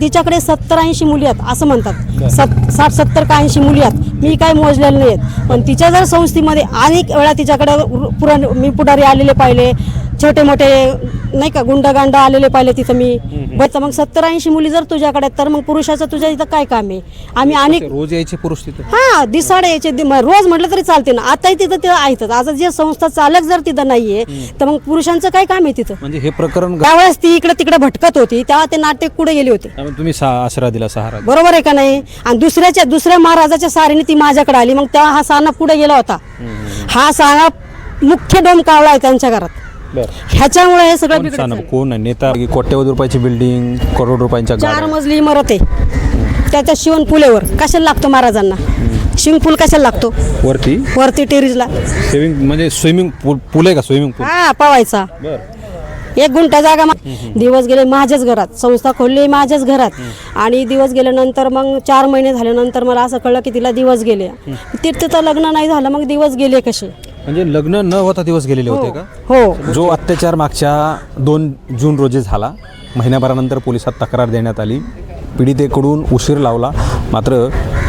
तिच्याकडे सत्तर ऐंशी मुली आहेत असं म्हणतात. सत साठ सत्तर का ऐंशी मुली आहेत. मी काय मोजलेले नाही आहेत पण तिच्या जर संस्थेमध्ये अनेक वेळा तिच्याकडे पुरा मी पुढारी आलेले पाहिले. छोटे मोठे नाही का गुंडगांड आलेले पाहिले तिथं मी. बरं मग सत्तर ऐंशी मुली जर तुझ्याकडे आहेत, तर मग पुरुषाचं तुझ्या इथं काय काम आहे? आम्ही अनेक रोज यायचे पुरुष तिथे. हा दिसाडे यायचे दि- म- रोज म्हटलं तरी चालते ना. आताही तिथं ते आहेतच. आता जे संस्था चालक जर तिथं नाहीये तर मग पुरुषांचं काय काम आहे तिथं? म्हणजे हे प्रकरण त्यावेळेस ती इकडे तिकडे भटकत होती तेव्हा ते नाट्य कुठे गेले होते? त्यामुळे तुम्ही सा आसरा दिला सहारा दिला. बरोबर आहे का नाही? आणि दुसऱ्याच्या दुसऱ्या महाराजाच्या सारीने ती माझ्याकडे आली मग तेव्हा हा साना पुढे गेला होता. हा साना मुख्य डोम कावळा आहे त्यांच्या घरात. ह्याच्यामुळे हे सगळं कोण बिघडत सांगा चाललंय. कोण आहे? नेता कोट्यवधी रुपयाची बिल्डिंग करोड रुपयांच्या चार गाड्या. मजली इमारत आहे. त्याच्या शिवण पुलेवर कशाला लागतो महाराजांना? शिवण पूल कशाला लागतो? वरती? वरती टेरीजला स्विमिंग म्हणजे स्विमिंग पूल पूल आहे का? स्विमिंग पूल हा पवायचा. बरं. एक गुंठा जागा मा- दिवस गेले माझ्याच घरात. संस्था खोलली माझ्याच घरात. आणि दिवस गेल्यानंतर मग चार महिने झाल्यानंतर मला असं कळलं की तिला दिवस गेले. तिथं लग्न नाही झालं मग दिवस गेले कसे? म्हणजे लग्न न होता दिवस गेलेले होते का? हो. जो अत्याचार मागच्या दोन जून रोजी झाला महिन्याभरानंतर पोलिसात तक्रार देण्यात आली पीडितेकडून उशीर लावला. मात्र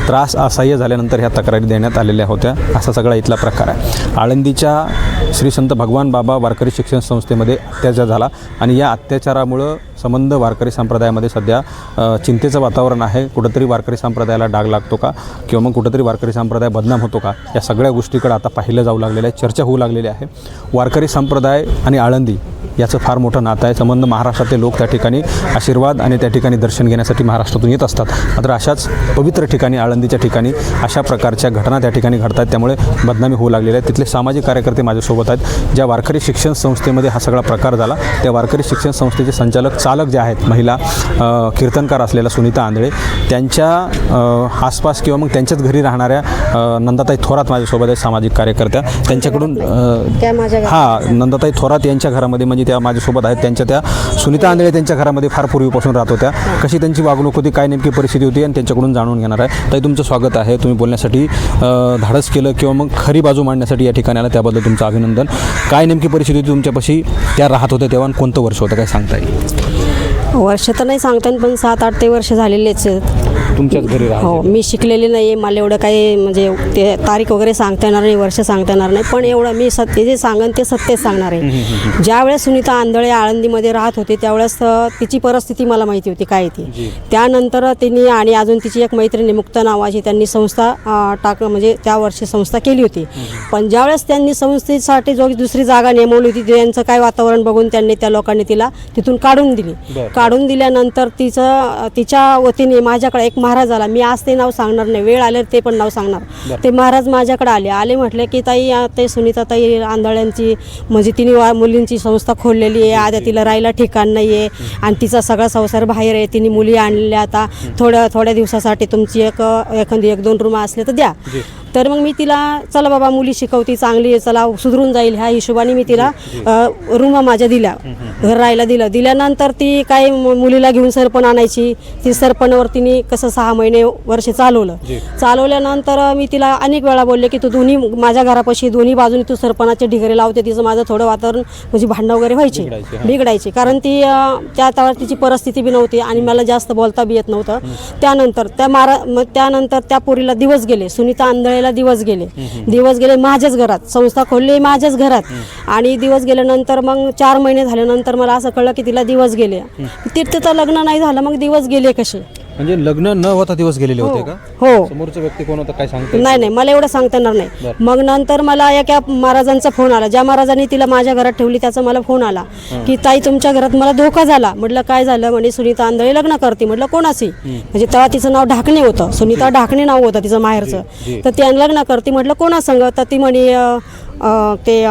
त्रास असह्य झाल्यानंतर ह्या तक्रारी देण्यात आलेल्या होत्या. असा सगळा इथला प्रकार आहे. आळंदीच्या श्री संत भगवान बाबा वारकरी शिक्षण संस्थेमध्ये अत्याचार झाला आणि या अत्याचारामुळं संबंध वारकरी संप्रदायामध्ये सध्या चिंतेचं वातावरण आहे. कुठंतरी वारकरी संप्रदायाला डाग लागतो का? किंवा मग कुठंतरी वारकरी संप्रदाय बदनाम होतो का? या सगळ्या गोष्टीकडे आता पाहिलं जाऊ लागलेलं आहे. चर्चा होऊ लागलेली आहे. वारकरी संप्रदाय आणि आळंदी याचं फार मोठं नातं आहे. संबंध महाराष्ट्रातले लोक त्या ठिकाणी आशीर्वाद आणि त्या ठिकाणी दर्शन घेण्यासाठी महाराष्ट्रातून येत असतात. मात्र अशाच पवित्र ठिकाणी आळंदीच्या ठिकाणी अशा प्रकारच्या घटना त्या ठिकाणी घडत आहेत त्यामुळे बदनामी होऊ लागलेल्या आहेत. तिथले सामाजिक कार्यकर्ते माझ्यासोबत आहेत. ज्या वारकरी शिक्षण संस्थेमध्ये हा सगळा प्रकार झाला त्या वारकरी शिक्षण संस्थेचे संचालक चालक जे आहेत महिला कीर्तनकार असलेल्या सुनीता आंधळे त्यांच्या आसपास किंवा मग त्यांच्याच घरी राहणाऱ्या नंदाताई थोरात माझ्यासोबत आहेत सामाजिक कार्यकर्त्या. त्यांच्याकडून. हा नंदाताई थोरात यांच्या घरामध्ये म्हणजे त्या माझ्यासोबत आहेत त्यांच्या त्या. सुनीता आंधळे त्यांच्या घरामध्ये फार पूर्वीपासून राहत होत्या. कशी त्यांची वागणूक होती काय नेमकी परिस्थिती होती आणि त्यांच्याकडून जाणून घेणार आहे. ताई तुमचं स्वागत आहे. तुम्ही बोलण्यासाठी धाडस केलं किंवा मग खरी बाजू मांडण्यासाठी या ठिकाणी आला त्याबद्दल तुमचं अभिनंदन. काय नेमकी परिस्थिती होती तुमच्यापाशी? त्या राहत होत्या तेव्हा कोणतं वर्ष होतं काय सांगता येईल? वर्ष तर नाही सांगता येत, पण सात आठ ते वर्ष झालेलेच आहेत. तुमच्याच घरी हो मी शिकलेली नाही आहे मला एवढं काही म्हणजे ते तारीख वगैरे सांगता येणार नाही वर्ष सांगता येणार नाही पण एवढं मी सत्य जे सांगन ते सत्यच सांगणार आहे. ज्यावेळेस सुनीता आंधळे आळंदीमध्ये राहत होते त्यावेळेस तिची परिस्थिती मला माहिती होती काय ती. त्यानंतर तिने आणि अजून तिची एक मैत्रिणी मुक्त नावाची त्यांनी संस्था टाक म्हणजे त्या वर्षी संस्था केली होती. पण ज्यावेळेस त्यांनी संस्थेसाठी जो दुसरी जागा नेमवली होती त्यांचं काय वातावरण बघून त्यांनी त्या लोकांनी तिला तिथून काढून दिली. काढून दिल्यानंतर तिचं तिच्या वतीने माझ्याकडे एक महाराज आला. मी आज ते नाव सांगणार नाही. वेळ आले ते पण नाव सांगणार. ते महाराज माझ्याकडे आले. आले म्हटले की ताई ते सुनीता ताई आंधळ्यांची म्हणजे तिने वा मुलींची संस्था खोललेली आहे. आता तिला राहायला ठिकाण नाही आहे आणि तिचा सगळा संसार बाहेर आहे. तिने मुली आणल्या. आता थोड्या थोड्या दिवसासाठी तुमची एक एखादी एक दोन रूम असले तर द्या. तर मग मी तिला चला बाबा मुली शिकवती चांगली आहे चला सुधरून जाईल ह्या हिशोबाने मी तिला रूम माझ्या दिल्या घर राहायला दिलं. दिल्यानंतर ती काय मुलीला घेऊन सरपण आणायची. ती सरपणावर तिने कसं सहा महिने वर्ष चालवलं. चालवल्यानंतर मी तिला अनेक वेळा बोलले की तू दोन्ही माझ्या घरापाशी दोन्ही बाजूनी तू सरपणाचे ढिगरे लावते तिचं माझं थोडं वातावरण म्हणजे भांडणं वगैरे व्हायचे. बिघडायचे, कारण ती त्या त्यावर तिची परिस्थिती बी नव्हती आणि मला जास्त बोलता बी येत नव्हतं. त्यानंतर त्या मारा मग त्यानंतर त्या पोरीला दिवस गेले. सुनीता आंधळेला दिवस गेले. दिवस गेले माझ्याच घरात. संस्था खोलली माझ्याच घरात. आणि दिवस गेल्यानंतर मग चार महिने झाल्यानंतर मला असं कळलं की तिला दिवस गेले. तिथं तर लग्न नाही झालं मग दिवस गेले कसे? म्हणजे लग्न न होता दिवस गेलेले होते का? हो. समोरचा व्यक्ती कोण होता काय सांगता नाही नाही मला एवढं सांगता येणार नाही. मग नंतर मला एका महाराजांचा फोन आला. ज्या महाराजांनी तिला माझ्या घरात ठेवली त्याचा मला फोन आला की ताई तुमच्या घरात मला धोका झाला. म्हटलं काय झालं? म्हणे सुनीता आंधळे लग्न करते. म्हटलं कोणाशी? म्हणजे तेव्हा तिचं नाव ढाकणे होतं. सुनीता ढाकणे नाव होतं तिचं माहेरचं. तर त्या लग्न करते. म्हटलं कोणा संग तर ती म्हणे ते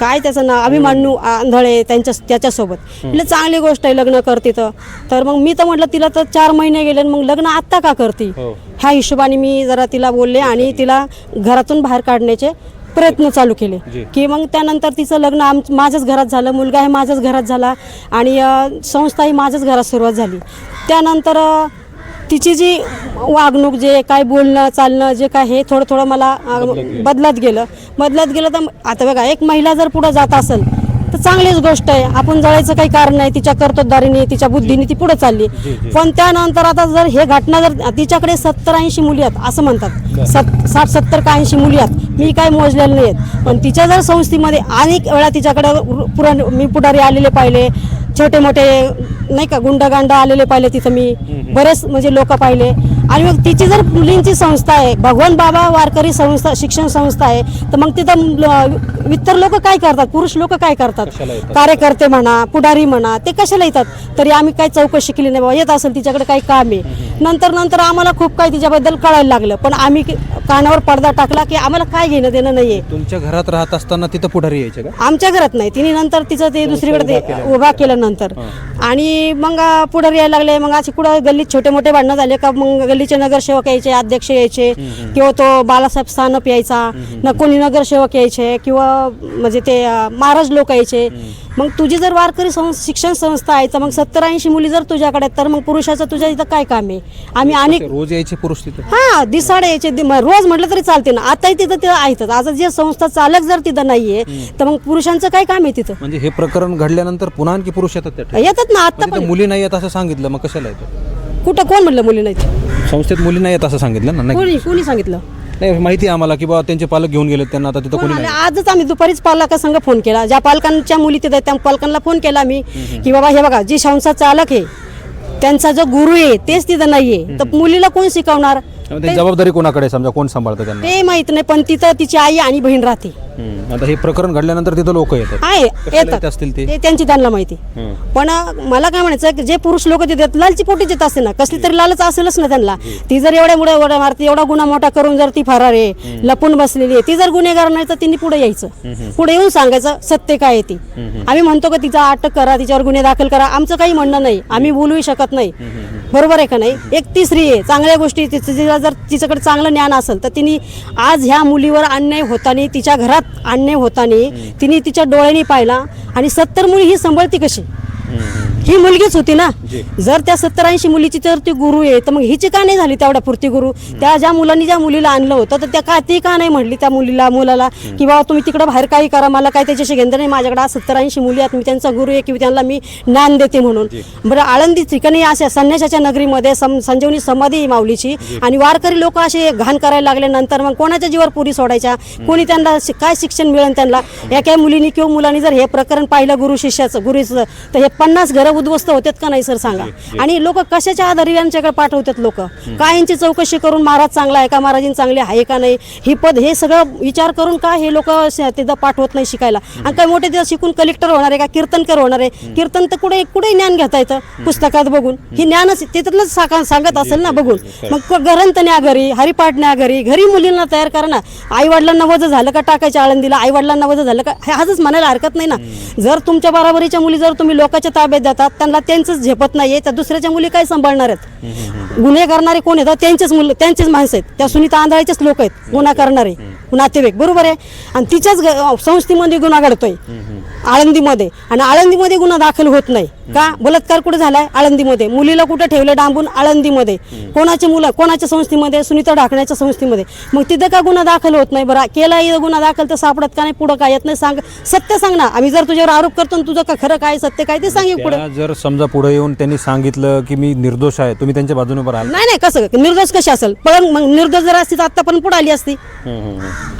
काय त्याचं नाव अभिमान्यू आंधळे त्यांच्या त्याच्यासोबत. म्हटलं चांगली गोष्ट आहे लग्न करते तर तर मग मी तर म्हटलं तिला तर चार महिने गेले आणि मग लग्न आत्ता का करते? हो. ह्या हिशोबाने मी जरा तिला बोलले आणि तिला घरातून बाहेर काढण्याचे प्रयत्न चालू केले. की मग त्यानंतर तिचं लग्न आम माझ्याच घरात झालं मुलगा हे माझ्याच घरात झाला आणि संस्था ही माझ्याच घरात सुरुवात झाली. त्यानंतर तिची जी वागणूक जे काय बोलणं चालणं जे काय हे थोडं थोडं मला बदलत गेलं. बदलत गेलं. तर आता बघा एक महिला जर पुढं जात असेल तर चांगलीच गोष्ट आहे. आपण जळायचं काही कारण नाही. तिच्या कर्तबदारीने तिच्या बुद्धीने ती पुढे चालली. पण त्यानंतर आता जर हे घटना जर तिच्याकडे सत्तर ऐंशी मुली आहेत असं म्हणतात. सत साठ सत्तर का ऐंशी मुली आहेत. मी काय मोजलेले नाही आहेत. पण तिच्या जर संस्थेमध्ये अनेक वेळा तिच्याकडे पुरा मी पुढारी आलेले पाहिले. छोटे मोठे नाही का गुंडगांड आलेले पाहिले तिथं मी. बरेच म्हणजे लोक पाहिले. आणि मग तिची जर मुलींची संस्था आहे भगवान बाबा वारकरी संस्था शिक्षण संस्था आहे तर मग तिथं इतर लोक काय करतात? पुरुष लोक काय करतात? कार्यकर्ते म्हणा पुढारी म्हणा ते कशाला येतात? तरी आम्ही काही चौकशी केली नाही बाबा येत असेल तिच्याकडे काही काम आहे. नंतर नंतर आम्हाला खूप काही तिच्याबद्दल कळायला लागलं. पण आम्ही की- कानावर पडदा टाकला की आम्हाला काय घेणं देणं नाहीये. तुमच्या घरात राहत असताना तिथं पुढारी यायचे का? आमच्या घरात नाही. तिने नंतर तिचं ते दुसरीकडे उभा ते केलं. उभा केल्यानंतर. आणि मग पुढे यायला लागले. मग असे कुठं गल्लीत छोटे मोठे भांडणं झाले का? मग गल्लीचे नगरसेवक यायचे अध्यक्ष यायचे किंवा तो बालासाहेब स्थानप यायचा. न कोणी नगरसेवक यायचे किंवा म्हणजे ते अं, महाराज लोक यायचे. मग तुझी जर वारकरी संस शिक्षण संस्था आहे तर मग सत्तर ऐंशी मुली जर तुझ्याकडे आहेत, तर मग पुरुषाचं तुझ्या इथं काय काम आहे? आम्ही अनेक रोज यायचे पुरुष तिथं. हा दिसाडे यायचे दि- म- रोज म्हटलं तरी चालते ना. आताही तिथं तिथं आहेतच. आता जे संस्था चालक जर तिथं नाहीये तर मग पुरुषांचं काय काम आहे तिथं? म्हणजे हे प्रकरण घडल्यानंतर पुन्हा आणखी पुरुष येतात त्या ठिकाणी. येतात ना आता म्हणजे पण मुली नाही येत असं सांगितलं मग कशाला येतो कुठं कोण म्हटलं मुली नाही संस्थेत मुली नाही येत असं सांगितलं ना नाही. कोणी कोणी सांगितलं? नाही माहिती आहे आम्हाला की बाबा त्यांचे पालक घेऊन गेले त्यांना आता तिथं कोण आजच आम्ही दुपारीच पालकासंग फोन केला. ज्या पालकांच्या मुली तिथे आहेत, त्या पालकांना फोन केला मी की बाबा हे बघा जी संस्था चालक आहे त्यांचा जो गुरु आहे तेच तिथं नाहीये. तर मुलीला कोण शिकवणार? जबाबदारी कोणाकडे समजा कोण सांभाळतं त्यांना? ते माहीत नाही पण तिथं तिची आई आणि बहीण राहते. हम्म. आता हे प्रकरण घडल्यानंतर तिथं लोक येतात. आहे येत येतात. असतील ते? ते त्यांची त्यांना माहिती. पण अं, मला काय म्हणायचं की जे पुरुष लोक तिथे लालची पोटी देत असते ना कसली तरी लालच असेलच ना त्यांना. ती जर एवढ्या मुळे एवढ्या मारती एवढा गुन्हा मोठा करून जर ती फरार आहे लपून बसलेली आहे ती जर गुन्हेगार नाही तर तिने पुढे यायचं. पुढे येऊन सांगायचं सत्य काय आहे ती? आम्ही म्हणतो का तिचा अटक करा तिच्यावर गुन्हे दाखल करा आमचं काही म्हणणं नाही. आम्ही बोलूही शकत नाही. बरोबर आहे का नाही? एक तिसरी आहे चांगल्या गोष्टी तिचं तिला जर तिच्याकडे चांगलं ज्ञान असेल तर तिने आज ह्या मुलीवर अन्याय होताना तिच्या घरात अन्याय होताना तिने तिच्या डोळ्यांनी पाहिला आणि सत्तर मुली ही सांभाळते कशी? ही मुलगीच होती ना. जर त्या सत्तर ऐंशी मुलीची तर ती गुरु आहे तर मग हिची का नाही झाली तेवढ्या पुरती गुरु? त्या ज्या मुलांनी ज्या मुलीला आणलं होतं तर त्या का ती का नाही म्हणली त्या मुलीला मुलाला? की बाबा तुम्ही तिकडे बाहेर काही करा मला काय त्याच्याशी घेणं नाही माझ्याकडे आज सत्तर ऐंशी मुली आहेत मी त्यांचा गुरु आहे किंवा त्यांना मी ज्ञान देते म्हणून. बरं आळंदी ठिकाणी अशा संन्यासाच्या नगरीमध्ये संजीवनी समाधी माऊलीची. आणि वारकरी लोक असे घाण करायला लागल्यानंतर मग कोणाच्या जीवावर पुरी सोडायच्या? कोणी त्यांना काय शिक्षण मिळेल त्यांना? एका मुलीने किंवा मुलांनी जर हे प्रकरण पाहिलं गुरु शिष्याचं गुरुचं तर हे पन्नास घरं उद्ध्वस्त होतात का नाही सर सांगा. आणि लोक कशाच्या आधारे यांच्याकडे पाठवतात लोक? काय यांची चौकशी करून महाराज चांगला आहे का महाराजीन चांगले आहे का नाही? ही पद हे सगळं विचार करून का हे लोक तिथं पाठवत नाही शिकायला? आणि काय मोठे तिथं शिकून कलेक्टर होणार आहे का कीर्तनकर होणार आहे? कीर्तन तर कुठे कुठे ज्ञान घेता येतं? पुस्तकात बघून. ही ज्ञानच साका सांगत असेल ना बघून. मग ग्रंथ न्या घरी हरिपाठ न्या घरी घरी मुलींना तयार करा ना. आई वडिलांना वजं झालं का टाकायच्या आळंदीला? आई वडिलांना वजं झालं का? हे आजच म्हणायला हरकत नाही ना. जर तुमच्या बराबरीच्या मुली जर तुम्ही लोकांच्या ताब्यात देतात त्यांना त्यांचंच झेपत नाहीये. तर दुसऱ्याच्या मुली काय सांभाळणार आहेत? गुन्हे करणारे कोण आहेत? त्यांचेच मुलं त्यांचेच माणसं आहेत. त्या सुनीता आंधळाचेच लोक आहेत. गुन्हा करणारे. नातेवाईक. बरोबर आहे? आणि तिच्याच संस्थेमध्ये गुन्हा घडतोय. आळंदीमध्ये. आणि आळंदीमध्ये गुन्हा दाखल होत नाही. का? बलात्कार कुठे झालाय? आळंदीमध्ये. मुलीला कुठे ठेवलं? डांबून आळंदीमध्ये. कोणाची मुलं कोणाच्या संस्थेमध्ये? सुनीता ढाकण्याच्या संस्थेमध्ये. मग तिथं का गुन्हा दाखल होत नाही? बरं केला इथं गुन्हा दाखल तर सापडत का नाही? पुढं काय? येत नाही? सांग सत्य सांग ना. आम्ही जर तुझ्यावर आरोप करतो तुझं का खरं काय? सत्य काय? ते सांगे पुढे. जर समजा पुढे येऊन त्यांनी सांगितलं की मी निर्दोष आहे तुम्ही त्यांच्या बाजूने उभं राहाल? नाही नाही कसं? निर्दोष कशी असेल? पण मग निर्दोष जर असती तर आत्तापर्यंत पुढे आली असती.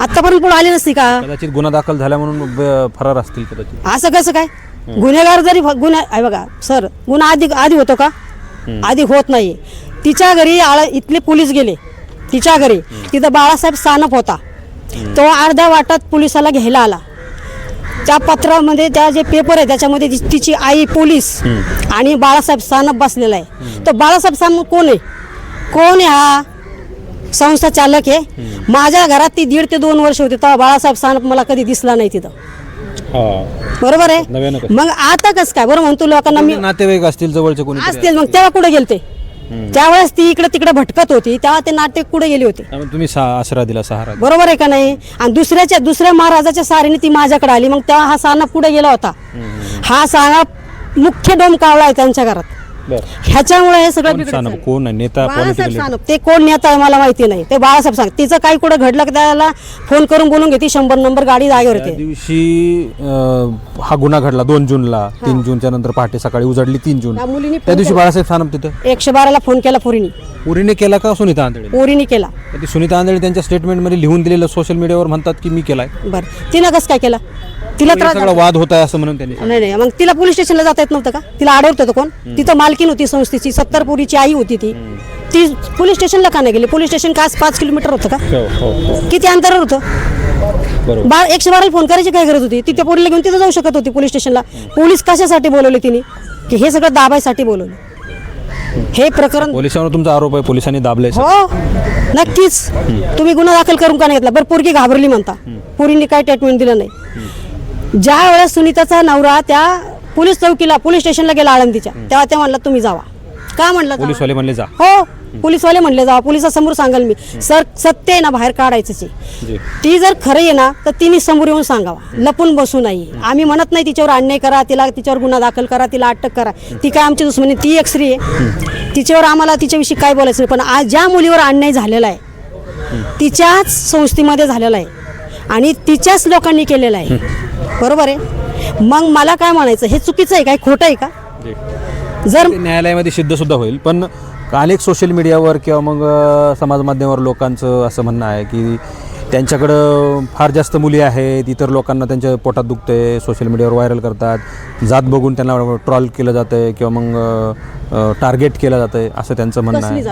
आत्तापर्यंत पुढे आली नसती का? कदाचित गुन्हा दाखल झाल्या म्हणून ब- फरार असतील कदाचित. असं कसं काय? गुन्हेगार जरी गुन्हा आहे बघा सर गुन्हा आधी आधी होतो का? आधी होत नाही तिच्या घरी आळ इथले पोलीस गेले. तिच्या घरी. तिथं बाळासाहेब सानप होता. तो अर्ध्या वाटात पोलिसाला घ्यायला आला. त्या पत्रामध्ये त्या जे पेपर आहे त्याच्यामध्ये तिची आई पोलीस आणि बाळासाहेब सानप बसलेला आहे. तो बाळासाहेब सानप कोण आहे? कोण आहे हा संस्था चालक आहे? माझ्या घरात ती दीड ते दोन वर्ष होते तेव्हा बाळासाहेब सानप मला कधी दिसला नाही तिथं. बरोबर आहे? मग आता कस काय? बरं म्हणतो लोकांना मी नातेवाईक असतील जवळचे कोणी असतील मग तेव्हा कुठे गेलते? त्यावेळेस ती इकडे तिकडे भटकत होती तेव्हा ते नाट्य कुठे गेली होती? त्यामुळे तुम्ही सा आसरा दिला सहारा दिला. बरोबर आहे का नाही? आणि दुसऱ्याच्या दुसऱ्या महाराजाच्या सारीने ती माझ्याकडे आली मग तेव्हा हा सानप पुढे गेला होता. हा सानप मुख्य डोम कावळा आहे त्यांच्या घरात. ह्याच्यामुळे हे सगळं कोण बिघडत सानप चाललंय. कोण आहे? नेता बाळासाहेब पॉलिटिकल सानप. ते कोण नेता आहे मला माहिती नाही. ते बाळासाहेब सांग तिचं काही कुठं घडलं की त्याला फोन करून बोलून घेते. शंभर नंबर गाडी जागेवर त्या येते. दिवशी अं, हा गुन्हा घडला दोन जूनला. तीन जूनच्या नंतर पहाटे सकाळी उजडली तीन जून. त्या मुलीने त्या दिवशी बाळासाहेब सानप तिथं? एकशे बाराला फोन केला पोरीनी. उरीने केला का सुनीता आंधळे? पोरीनी केला. ती सुनीता आंधळे त्यांच्या स्टेटमेंटमध्ये लिहून दिलेलं सोशल मीडियावर म्हणतात की मी केलाय. बरं. तिनं कसं काय केला? तिला हे त्रास सगळा वाद होत आहे असं म्हणून त्यांनी नाही नाही मग तिला पोलीस स्टेशनला जाता येत नव्हतं का? तिला अडवत होतं कोण? तिथं मालकीन होती संस्थेची सत्तर पोरीची आई होती ती. ती पोलीस स्टेशनला का नाही गेली? पोलीस स्टेशन का पाच किलोमीटर होतं का? हो हो हो. किती अंतरावर होतं? बा एकशे बाराला फोन करायची काय गरज होती? ती त्या पोरीला घेऊन तिथं जाऊ शकत होती पोलीस स्टेशनला. पोलीस कशासाठी बोलवले तिने? की हे सगळं दाबायसाठी बोलवलं. हे प्रकरण पोलिसांवर तुमचा आरोप आहे पोलिसांनी दाबलंय हो. नक्कीच. तुम्ही गुन्हा दाखल करून का नाही घेतला? बरं पोरगी घाबरली म्हणता. पोरींनी काय ट्रीटमेंट दिलं नाही. ज्या वेळेस सुनीताचा नवरा त्या पोलीस चौकीला पोलीस स्टेशनला गेला आळंदीच्या तेव्हा ते म्हणलं तुम्ही जावा. का म्हणलं? पोलीसवाले म्हणले जा. हो पोलीसवाले म्हणले जावा. पोलिसासमोर सांगाल मी सर सत्य आहे ना बाहेर जी. ती जर खरं आहे ना तर तिने समोर येऊन सांगावा. लपून बसू नाही आम्ही म्हणत नाही तिच्यावर अन्याय करा तिला तिच्यावर गुन्हा दाखल करा तिला अटक करा. ती काय आमची दुश्मनी ती एक स्त्री आहे. तिच्यावर आम्हाला तिच्याविषयी काय बोलायचं नाही पण आज ज्या मुलीवर अन्याय झालेला आहे तिच्याच संस्थेमध्ये झालेला आहे. आणि तिच्याच लोकांनी केलेला आहे. बरोबर आहे. मग मला काय म्हणायचं? हे चुकीचं आहे काय? खोटं आहे का? जर न्यायालयामध्ये सिद्ध सुद्धा होईल पण अनेक सोशल मीडियावर किंवा मग समाज माध्यमावर लोकांचं असं म्हणणं आहे की त्यांच्याकडं फार जास्त मुली आहेत इतर लोकांना त्यांच्या पोटात दुखते सोशल मीडियावर व्हायरल करतात जात बघून त्यांना ट्रॉल केलं जातं आहे किंवा मग टार्गेट केलं जातं आहे असं त्यांचं म्हणणं कसली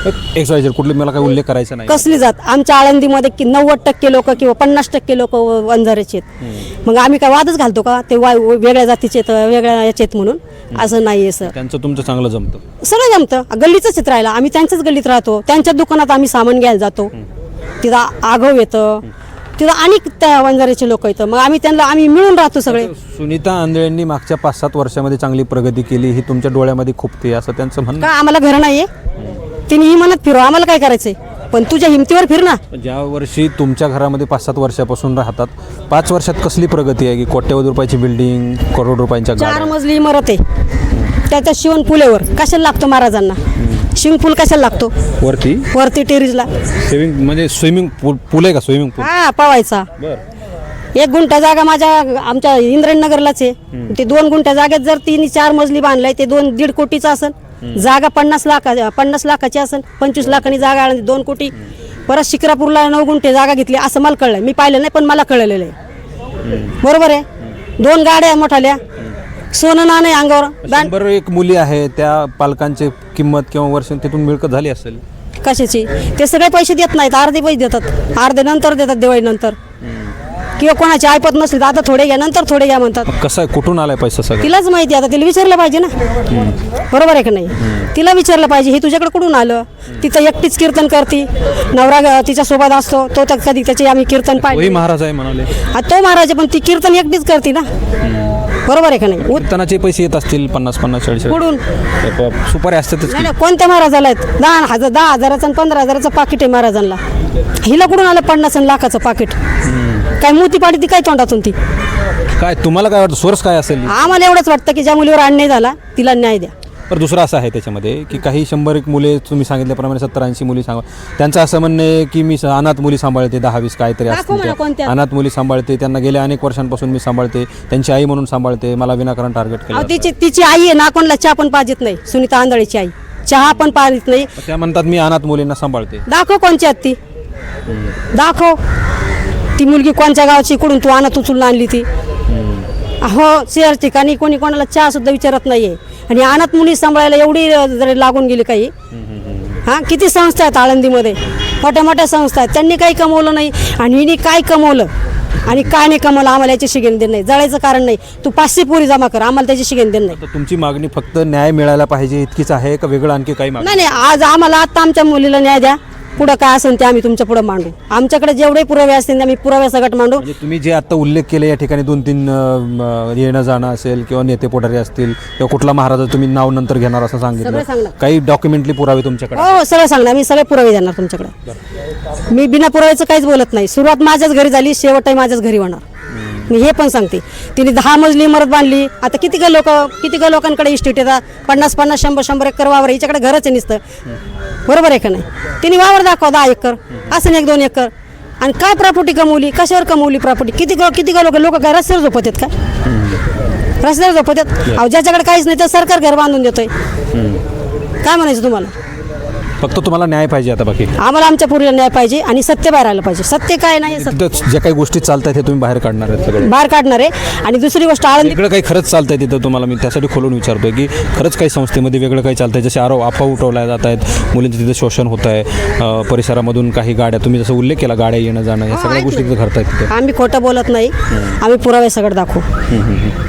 आहे जात एक्सवायझर कुठले मला काही उल्लेख करायचा नाही. कसली जात? आमच्या आळंदीमध्ये की नव्वद टक्के लोक किंवा पन्नास टक्के लोक वंजाऱ्याचे आहेत. मग आम्ही काय वादच घालतो का? ते वा वेगळ्या जातीचे आहेत वेगळ्या याचे आहेत म्हणून. असं नाही आहे सर. त्यांचं तुमचं चांगलं जमतं. सगळं जमतं. गल्लीचंच चित्र राहिलं आम्ही त्यांच्याच गल्लीत राहतो. त्यांच्या दुकानात आम्ही सामान घ्यायला जातो. तिथं आघव येतं. तिथं अनेक त्या वंजाऱ्याचे लोक येतं. मग आम्ही त्यांना आम्ही मिळून राहतो सगळे. सुनीता आंधळेंनी मागच्या पाच सात वर्षामध्ये चांगली प्रगती केली. ही तुमच्या डोळ्यामध्ये खुपते असं त्यांचं म्हणणं का आम्हाला घर नाहीये? तिने ही म्हणत फिरव आम्हाला काय करायचंय? पण तुझ्या हिमतीवर फिर ना. ज्या वर्षी तुमच्या घरामध्ये पाच सात वर्षापासून राहतात पाच वर्षात कसली प्रगती आहे की कोट्यवधी रुपयाची बिल्डिंग करोड रुपयांच्या चार गाड्या मजली इमारत आहे. त्याच्या शिवण पुलेवर कशाला लागतो महाराजांना? शिवण पूल कशाला लागतो? वरती? वरती टेरीजला स्विमिंग म्हणजे स्विमिंग पूल पूल आहे का स्विमिंग पूल हा पवायचा. बर. एक गुंठा जागा माझ्या आमच्या इंद्रनगरलाच आहे. ते दोन गुंठ्या जागेत जर तिने चार मजली बांधलाय ते दोन दीड कोटीचं असन. जागा पन्नास लाखा पन्नास लाखाची असन पंचवीस लाखांनी जागा आणली दोन कोटी. परत शिक्रापूरला नऊ गुंठे जागा घेतली असं मला कळलं. मी पाहिलं नाही पण मला कळलेलं आहे. बरोबर आहे? दोन गाड्या मोठाल्या. सोनं नाणं आहे अंगावर. एक मुली आहे त्या पालकांची किंमत किंवा वर्ष तिथून मिळकत झाली असेल. कशाची? ते सगळे पैसे देत नाहीत अर्धे पैसे देतात. अर्धे नंतर देतात दिवाळीनंतर किंवा कोणाची ऐपत नसली तर आता थोडे घ्या नंतर थोडे घ्या म्हणतात. कसं आहे? कुठून आलाय पैसा सगळं? तिलाच माहिती आता तिला विचारलं पाहिजे ना. बरोबर आहे का नाही? तिला विचारलं पाहिजे हे तुझ्याकडे कुठून आलं? तिथं एकटीच कीर्तन करती. नवरा ग- तिच्या सोबत असतो तो तर कधी त्याचे आम्ही कीर्तन पाहिजे महाराज आहे म्हणाले. तो महाराज आहे, पण ती कीर्तन एकटीच करते ना. बरोबर आहे का नाही? उत- कीर्तनाचे पैसे येत असतील पन्नास पन्नास चाळीस कुठून? सुपारी असतातच नाही नाही कोणत्या महाराजाला आहेत? दहा हजार दहा हजाराचं आणि पंधरा हजाराचं पाकिट आहे महाराजांना हिला कुठून आलं पन्नास आणि लाखाचं पाकिट? काय मोती पाडी ती काय तोंडातून ती? काय तुम्हाला काय वाटतं सोर्स काय असेल? आम्हाला एवढंच वाटतं की ज्या मुलीवर अन्याय झाला तिला न्याय द्या. तर दुसरं असं आहे त्याच्यामध्ये की काही शंभर एक मुले तुम्ही सांगितल्याप्रमाणे सत्तर ऐंशी मुली सांगा. त्यांचं असं म्हणणं आहे की मी अनाथ मुली सांभाळते दहा वीस काहीतरी असतील त्या. कोणत्या. अनाथ मुली सांभाळते त्यांना गेल्या अनेक वर्षांपासून मी सांभाळते त्यांची आई म्हणून सांभाळते मला विनाकारण टार्गेट केलं अहो, जातं. तिची तिची आई आहे नाकोणला चहा पण पाजित नाही सुनीता आंधळीची आई. चहा पण पाजित नाही. त्या म्हणतात मी अनाथ मुलींना सांभाळते. दाखव कोणची आहेत ती. दाखव. ती मुलगी कोणच्या गावाची कुठून तू आणत उचलून आणली ती. हो शहर ठिकाणी कोणी कोणाला चहा सुद्धा विचारत नाहीये. आणि अनाथ मुली सांभाळायला एवढी जर लागून गेली काही हा किती संस्था आहेत आळंदीमध्ये? मोठ्या मोठ्या संस्था आहेत. त्यांनी काही कमवलं नाही आणि हिने काय कमवलं आणि काय नाही कमवलं आम्हाला याच्याशी घेणं देणं नाही. जळायचं कारण नाही. तू पाचशे पोरी जमा कर आम्हाला त्याच्याशी घेणं देणं नाही. तुमची मागणी फक्त न्याय मिळायला पाहिजे इतकीच आहे का वेगळं आणखी काही मागणी? नाही नाही आज आम्हाला आता आमच्या मुलीला न्याय द्या. पुढं काय असेल ते आम्ही तुमच्यापुढे मांडू. आमच्याकडे जेवढे पुरावे असतील ते आम्ही पुरावे सगट मांडू. म्हणजे तुम्ही जे आता उल्लेख केले या ठिकाणी दोन तीन अं, येणं जाणं असेल किंवा नेते पोटारी असतील किंवा कुठला महाराजा तुम्ही नाव नंतर घेणार असं सगळं सांगितलं सांगणार. काही डॉक्युमेंटली पुरावे तुमच्याकडे हो हो सगळं सांगणार. मी सगळे पुरावे देणार तुमच्याकडे. मी बिना पुराव्याचं काहीच बोलत नाही. सुरुवात माझ्याच घरी झाली शेवटही माझ्याच घरी होणार. मी हे पण सांगते. तिने दहा मजली इमारत बांधली. आता किती का लोक किती का लोकांकडे इस्टेट येतात? पन्नास पन्नास शंभर शंभर एकर वावर आहे. हिच्याकडे घरच आहे नुसतं. बरोबर आहे का नाही? तिने वावर दाखवा दहा एकर असं नाही एक दोन एकर. आणि काय प्रॉपर्टी कमवली? कशावर कमवली प्रॉपर्टी किती किती का लोक लोक काय रस्त्यावर झोपत आहेत का? रस्त्यावर झोपत आहेत ज्याच्याकडे काहीच नाही तर सरकार घर बांधून देतोय. काय म्हणायचं तुम्हाला? फक्त तुम्हाला न्याय पाहिजे आता बाकी. आम्हाला आमच्या पूर्वीला न्याय पाहिजे आणि सत्य बाहेर आलं पाहिजे. सत्य काय नाही हे सत्य. तिथं ज्या काही गोष्टी चालत आहेत हे तुम्ही बाहेर काढणार आहेत सगळे. बाहेर काढणार आहे. आणि दुसरी गोष्ट आळंदी वेगळं काही खरंच चालतंय तिथं तुम्हाला मी त्यासाठी खोलून विचारतोय की खरंच काही संस्थेमध्ये वेगळं काही चालतंय. जसे आरोप अफवा उठवल्या जात आहेत मुलींचं तिथं शोषण होत आहे अं, परिसरामधून काही गाड्या तुम्ही जसं उल्लेख केला गाड्या येणं जाणं या सगळ्या आहेत गोष्टी. तिथं घडतायत तिथं. आम्ही खोटं बोलत नाही. आम्ही पुरावे सगळं दाखवू.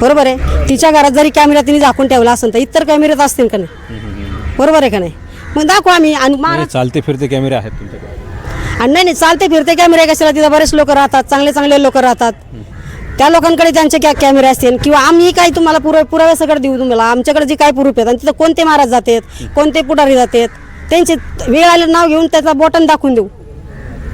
बरोबर आहे. तिच्या घरात जरी कॅमेरा तिने झाकून ठेवला असेल तर इतर कॅमेऱ्यात असतील का नाही? बरोबर आहे का नाही? मग दाखवू आम्ही. आणि महाराज नाही, चालते फिरते कॅमेरे आहेत तुमच्याकडे. आणि नाही नाही चालते फिरते कॅमेरे कशाला तिथं बरेच लोक राहतात चांगले चांगले लोक राहतात. त्या लोकांकडे त्यांचे क्या कॅमेरे असतील किंवा आम्ही काही तुम्हाला पुरावे पुरावे सगळं देऊ तुम्हाला. आमच्याकडे जे काय प्रूफ आहेत आणि तिथं कोणते महाराज जातात कोणते पुढारी जातात त्यांचे वेळ आले नाव घेऊन त्याचा बॉटन दाखवून देऊ.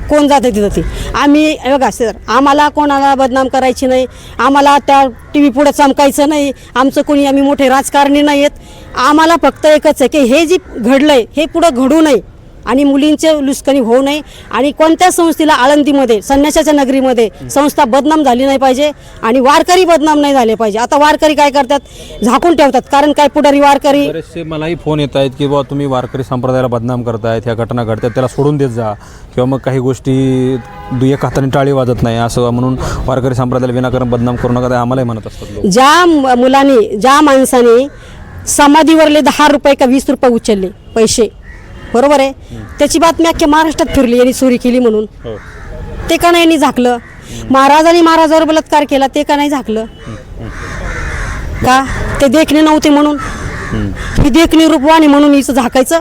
कोण जाते तिथं ते? आम्ही बघा सर आम्हाला कोणाला बदनाम करायची नाही. आम्हाला त्या टी व्ही पुढं चमकायचं नाही. आमचं कोणी आम्ही मोठे राजकारणी नाही आहेत आम्हाला फक्त एकच आहे की हे जे घडलंय हे पुढं घडू नये. आणि मुलींचे लुस्कणी होऊ नये. आणि कोणत्या संस्थेला आळंदीमध्ये संन्यासाच्या नगरीमध्ये संस्था बदनाम झाली नाही पाहिजे आणि वारकरी बदनाम नाही झाले पाहिजे. आता वारकरी काय करतात? झाकून ठेवतात. कारण काय पुढारी वारकरी? बरेचसे मलाही फोन येत आहेत की बाबा तुम्ही वारकरी संप्रदायाला बदनाम करतायत ह्या घटना घडतात त्याला सोडून देत जा. किंवा मग काही गोष्टी एक हाताने टाळी वाजत नाही असं म्हणून वारकरी संप्रदायाला विनाकारण बदनाम करू नका आम्हालाही म्हणत असतात लोक. ज्या मुलांनी ज्या माणसाने समाधीवरले दहा रुपये का वीस रुपये उचलले पैसे बरोबर आहे? त्याची बातमी अख्ख्या महाराष्ट्रात फिरली यांनी चोरी केली म्हणून. ते का नाही यांनी झाकलं? महाराजांनी महाराजावर बलात्कार केला ते का नाही झाकलं? का? ते देखणे नव्हते म्हणून. ही देखणी रूपवाणी म्हणून हिचं झाकायचं.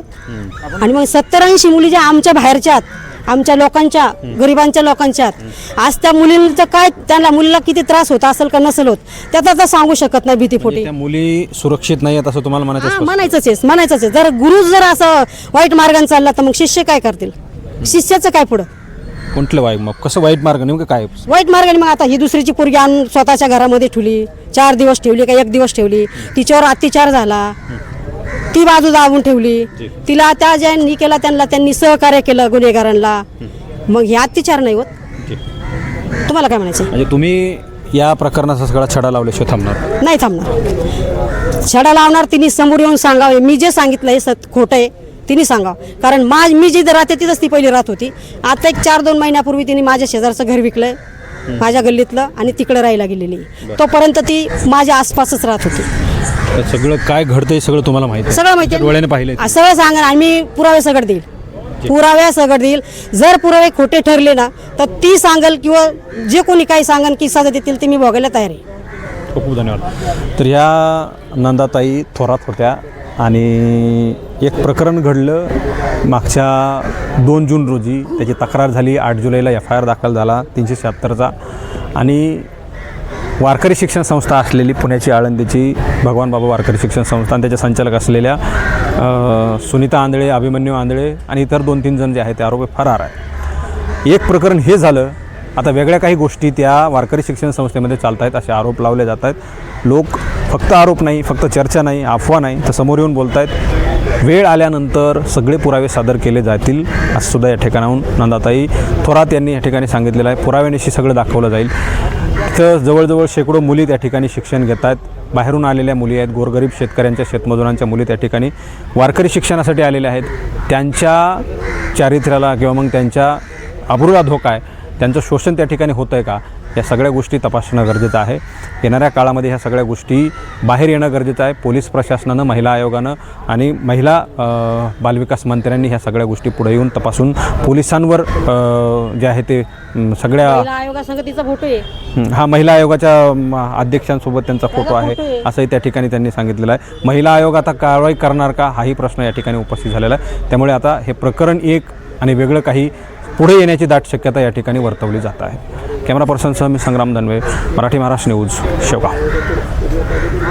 आणि मग सत्तर ऐंशी मुली ज्या आमच्या बाहेरच्या आमच्या लोकांच्या गरिबांच्या लोकांच्या. आज त्या मुलींचं काय त्यांना मुलीला किती त्रास होत असेल का नसेल होत त्यात आता सांगू शकत नाही भीतीपोटी म्हणजे त्या मुली सुरक्षित नाही आहेत असं तुम्हाला म्हणायचं हा, स्पष्ट? म्हणायचंच आहे म्हणायचंच आहे जर गुरु जर असं वाईट मार्गाने चालला तर मग शिष्य काय करतील? शिष्याचं काय पुढं? कुठलं वाईट मग कसं वाईट मार्ग? नेमकं काय? वाईट मार्गाने मग आता ही दुसरीची पोरगी आणून स्वतःच्या घरामध्ये ठेवली चार दिवस ठेवली का एक दिवस ठेवली तिच्यावर अत्याचार झाला. ती बाजू दाबून ठेवली. तिला त्या ज्यांनी केला त्यांना त्यांनी सहकार्य केलं गुन्हेगारांना मग हे अत्याचार नाही होत. तुम्हाला काय म्हणायचं म्हणजे तुम्ही या प्रकरणाचा सगळा छडा लावल्याशिवाय थांबणार? नाही थांबणार. छडा लावणार तिने समोर येऊन सांगावे. मी जे सांगितलं हे सत खोटं आहे तिने सांगावं. कारण मा मी जिथं राहते तिथंच ती पहिली राहत होती. आता एक चार दोन महिन्यापूर्वी तिने माझ्या शेजारचं घर विकलंय माझ्या गल्लीतलं आणि तिकडे राहायला गेलेली. तोपर्यंत ती माझ्या आसपासच राहत होती. तर सगळं काय घडतंय सगळं तुम्हाला माहिती आहे. सगळं माहिती तुमच्या डोळ्याने पाहिलंय आ, सगळं सांगा आम्ही पुरावे सगळं देईल. पुराव्या सगळं देईल. जर पुरावे खोटे ठरले ना तर ती सांगल किंवा जे कोणी काही सांगन की सजा देतील ते मी बघायला तयार आहे. खूप खूप धन्यवाद. तर या नंदाताई थोरात होत्या आणि एक प्रकरण घडलं. मागच्या दोन जून रोजी त्याची तक्रार झाली. आठ जुलैला एफ आय आर दाखल झाला तीनशे शहात्तरचा. आणि वारकरी शिक्षण संस्था असलेली पुण्याची आळंदीची भगवान बाबा वारकरी शिक्षण संस्था आणि त्याच्या संचालक असलेल्या सुनीता आंधळे अभिमन्यू आंधळे आणि इतर दोन तीन जण जे आहेत ते आरोपी फरार आहेत. एक प्रकरण हे झालं आता वेगळ्या काही गोष्टी त्या वारकरी शिक्षण संस्थेमध्ये चालत आहेत असे आरोप लावले जात आहेत लोक फक्त आरोप नाही फक्त चर्चा नाही अफवा नाही तर समोर येऊन बोलत आहेत वेळ आल्यानंतर सगळे पुरावे सादर केले जातील असं सुद्धा या ठिकाणाहून नंदाताई थोरात यांनी या ठिकाणी सांगितलेलं आहे. पुराव्यानिशी सगळं दाखवलं जाईल. इथं जवळजवळ शेकडो मुली त्या ठिकाणी शिक्षण घेत आहेत बाहेरून आलेल्या मुली आहेत. गोरगरीब शेतकऱ्यांच्या शेतमजुरांच्या मुली त्या ठिकाणी वारकरी शिक्षणासाठी आलेल्या आहेत. त्यांच्या चारित्र्याला किंवा मग त्यांच्या अब्रूला धोका आहे. त्यांचं शोषण त्या ठिकाणी होतं आहे का? या सगळ्या गोष्टी तपासणं गरजेचं आहे. येणाऱ्या काळामध्ये ह्या सगळ्या गोष्टी बाहेर येणं गरजेचं आहे. पोलीस प्रशासनानं महिला आयोगानं आणि महिला बालविकास मंत्र्यांनी ह्या सगळ्या गोष्टी पुढे येऊन तपासून पोलिसांवर जे आहे ते सगळ्या फोटो आहे. हं, महिला आयोगाच्या अध्यक्षांसोबत त्यांचा फोटो आहे. असंही त्या ठिकाणी त्यांनी सांगितलेलं आहे. महिला आयोग आता कारवाई करणार का? हाही प्रश्न या ठिकाणी उपस्थित झालेला आहे. त्यामुळे आता हे प्रकरण एक आणि वेगळं काही पुढे येण्याची दाट शक्यता या ठिकाणी वर्तवली जात आहे. कॅमेरा पर्सनसह मी संग्राम दनवे मराठी महाराष्ट्र न्यूज शेवगाव.